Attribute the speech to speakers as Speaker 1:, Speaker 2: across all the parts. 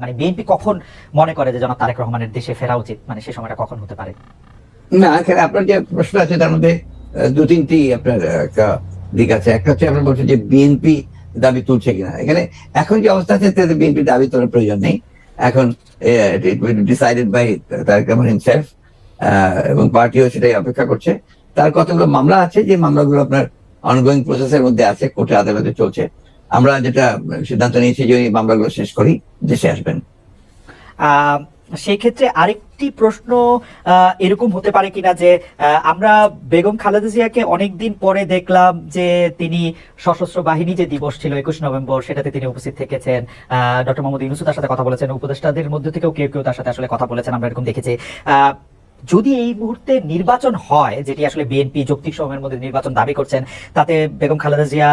Speaker 1: মানে বিএনপি কখন মনে করে যে জনাব তারেক রহমানের দেশে ফেরা উচিত? মানে সেই সময়টা কখন হতে পারে?
Speaker 2: না, এখানে আপনার যে প্রশ্ন আছে, তার মধ্যে দু তিনটি আপনার একটা দিক আছে। একটা হচ্ছে আপনার বলছেন যে বিএনপি দাবি তুলছে কিনা। এখানে এখন যে অবস্থা আছে, তাতে বিএনপি দাবি তোলার প্রয়োজন নেই। এখন decided by Tarique Rahman himself এবং পার্টিও সেটাই অপেক্ষা করছে। তার কতগুলো মামলা আছে, যে মামলাগুলো আপনার অনগোয়িং প্রসেসের মধ্যে আছে, কোর্টে আদালতে চলছে আমরা যেটা সিদ্ধান্ত নিয়েছি যে মামলাগুলো শেষ করি, দেশে আসবেন।
Speaker 1: সেই ক্ষেত্রে আরেকটি প্রশ্ন এরকম হতে পারে কিনা যে আমরা বেগম খালেদা জিয়াকে অনেকদিন পরে দেখলাম যে তিনি সশস্ত্র বাহিনী যে দিবস ছিল একুশ নভেম্বর, সেটাতে তিনি উপস্থিত থেকেছেন। ডক্টর মোহাম্মদ ইউনুসু তার সাথে কথা বলেছেন, উপদেষ্টাদের মধ্যে থেকেও কেউ কেউ তার সাথে আসলে কথা বলেছেন, আমরা এরকম দেখেছি। যদি এই মুহূর্তে নির্বাচন হয়, যেটি আসলে বিএনপি যৌক্তিক সময়ের মধ্যে নির্বাচন দাবি করছেন, তাতে বেগম খালেদা জিয়া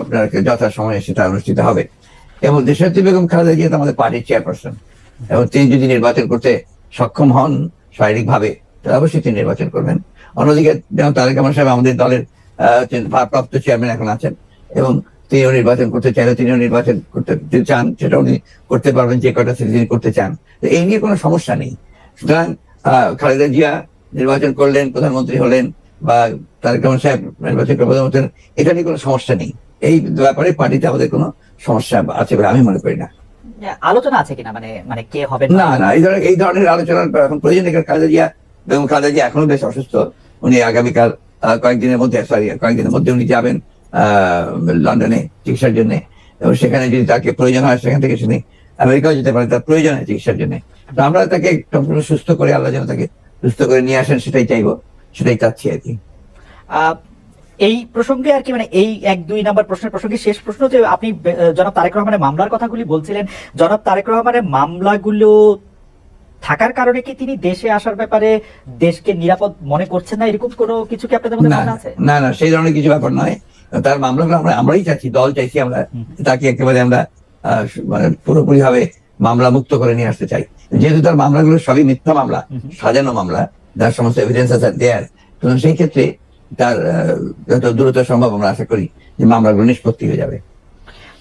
Speaker 2: আপনার যথা সময়ে সেটা অনুষ্ঠিত হবে। এবং দেশাত্রী বেগম খালেদা জিয়া আমাদের পার্টির চেয়ারপারসন। এবং তিনি যদি নির্বাচন করতে সক্ষম হন শারীরিকভাবে, তাহলে অবশ্যই তিনি নির্বাচন করবেন। অন্যদিকে যেমন তারেক রহমান সাহেব আমাদের দলের ভারপ্রাপ্ত চেয়ারম্যান এখন আছেন, এবং তিনিও নির্বাচন করতে চাইলে তিনিও নির্বাচন করতে চান সেটা উনি করতে পারবেন, যে কটা সিটি তিনি করতে চান। এই নিয়ে কোনো সমস্যা নেই। সুতরাং খালেদা জিয়া নির্বাচন করলেন, প্রধানমন্ত্রী হলেন বা তারেক রহমান সাহেব নির্বাচন এটা নিয়ে কোনো সমস্যা নেই। এই ব্যাপারে পার্টিতে আমাদের কোনো সমস্যা আছে বলে আমি মনে করি না।
Speaker 1: আলোচনা আছে কিনা? মানে মানে কে হবে
Speaker 2: না না এই ধরনের এই ধরনের আলোচনার এখন প্রয়োজন বেগম বেশ অসুস্থ। উনি আগামীকাল কয়েকদিনের মধ্যে সরি কয়েকদিনের মধ্যে উনি যাবেন আহ, লন্ডনে চিকিৎসার জন্য। এবং সেখানে যদি তাকে প্রয়োজন হয় সেখান থেকে তিনি আমেরিকাও যেতে পারে তার প্রয়োজন হয় চিকিৎসার জন্য। আমরা তাকে সুস্থ করে আল্লাহ যেন তাকে সুস্থ করে নিয়ে আসেন সেটাই চাইব। সেটাই চাচ্ছি আর কি
Speaker 1: এই প্রসঙ্গে আর কি মানে এই এক দুই নাম্বার প্রশ্নের প্রসঙ্গে শেষ প্রশ্ন যে আপনি জনাব তারেক রহমানের মামলার কথাগুলি বলছিলেন। জনাব তারেক রহমানের মামলাগুলো থাকার কারণে কি তিনি দেশে আসার ব্যাপারে দেশকে নিরাপদ মনে করছেন না? এরকম কোনো কিছু কি আপনাদের মধ্যে আছে?
Speaker 2: না না সেই ধরনের কিছু ব্যাপার নয়। তার মামলাগুলো আমরা আমরাই চাচ্ছি দল চাইছি আমরা। তাকে একেবারে আমরা আহ, মানে পুরোপুরি ভাবে মামলা মুক্ত করে নিয়ে আসতে চাই। যেহেতু তার মামলাগুলো সবই মিথ্যা মামলা। সাজানো মামলা যার সমস্ত এভিডেন্স আছে দেয়ার সুতরাং সেই ক্ষেত্রে তার যত দ্রুত সম্ভব আমরা আশা করি যে মামলাগুলো নিষ্পত্তি হয়ে যাবে।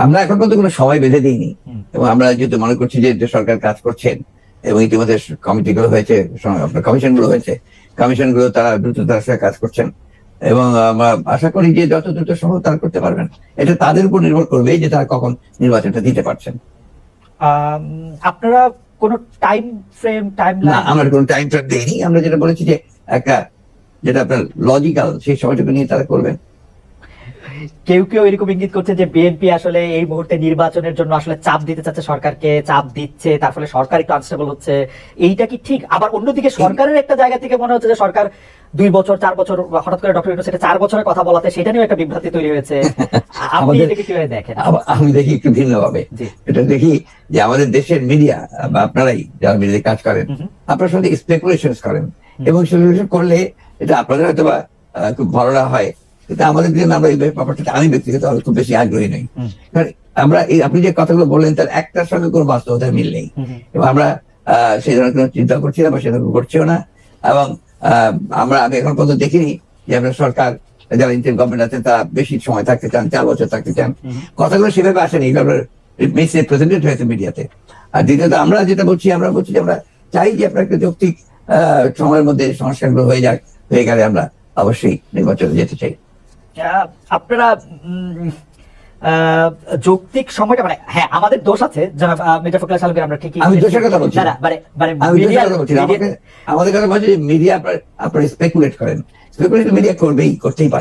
Speaker 2: আমরা এখন পর্যন্ত কোনো সময় বেঁধে দিইনি। এবং আমরা যেহেতু মনে করছি যে সরকার কাজ করছেন এবং ইতিমধ্যে কমিটি গুলো হয়েছে স- আপনার কমিশনগুলো হয়েছে কমিশনগুলো তারা দ্রুততার সাথে কাজ করছেন। এবং আমরা আশা করি যে যত দ্রুত সম্ভব তারা করতে পারবেন। এটা তাদের উপর নির্ভর করবে যে তারা কখন নির্বাচনটা দিতে পারছেন।
Speaker 1: আপনারা কোনো টাইম ফ্রেম টাইম
Speaker 2: না আমরা কোনো টাইম ট্রাক দেইনি। আমরা যেটা বলেছি যে একটা যেটা আপনার লজিক্যাল সেই সময়টুকু নিয়ে তারা করবেন।
Speaker 1: কেউ কেউ এরকম ইঙ্গিত করছে যে বিএনপি আসলে এই মুহূর্তে নির্বাচনের জন্য আসলে চাপ দিতে চাচ্ছে সরকারকে চাপ দিচ্ছে তার ফলে সরকার একটু আনস্টেবল হচ্ছে। এইটা কি ঠিক? আবার অন্যদিকে সরকারের একটা জায়গা থেকে মনে হচ্ছে যে সরকার দুই বছর চার বছর হঠাৎ করে ডক্টর চার বছরের কথা বলাতে সেটা নিয়েও একটা বিভ্রান্তি তৈরি হয়েছে। আপনি
Speaker 2: আমাদের-
Speaker 1: এটাকে কীভাবে দেখেন?
Speaker 2: আমি দেখি একটু ভিন্নভাবে। এটা দেখি যে আমাদের দেশের মিডিয়া বা আপনারাই যারা মিডিয়াতে কাজ করেন। আপনার সঙ্গে স্পেকুলেশন করেন এবং স্পেকুলেশন করলে এটা আপনাদের হয়তো বা খুব ভালো হয়। কিন্তু আমাদের জন্য আমরা এই ব্যাপারটা আমি ব্যক্তিগত খুব বেশি আগ্রহী নই। কারণ আমরা এই আপনি যে কথাগুলো বললেন তার একটার সঙ্গে কোনো বাস্তবতার মিল নেই। এবং আমরা আহ, সেই ধরনের কোনো চিন্তা করছি না বা সেরকম করছিও না। এবং আমরা আমি এখন পর্যন্ত দেখিনি যে আমরা সরকার যারা ইন্টার গভর্নমেন্ট আছেন তারা বেশি সময় থাকতে চান চার বছর থাকতে চান। কথাগুলো সেভাবে আসেনি এগুলো মিস রিপ্রেজেন্টেড হয়েছে মিডিয়াতে আর দ্বিতীয়ত আমরা যেটা বলছি আমরা বলছি যে আমরা চাই যে আপনার একটা যৌক্তিক আহ, সময়ের মধ্যে সংস্কারগুলো হয়ে যাক হয়ে গেলে আমরা অবশ্যই নির্বাচনে যেতে চাই।
Speaker 1: আপনারা উম, আহ, যৌক্তিক সময়টা মানে হ্যাঁ আমাদের দোষ আছে আহ, মির্জা সালকে আমরা ঠিকই
Speaker 2: আমি দোষের কথা বলছি
Speaker 1: না, মানে মানে
Speaker 2: আমাদের কথা বলছি মিডিয়া আপনার আপনার স্পেকুলেট করেন। স্পেকুলেট মিডিয়া করবেই করতেই পারে।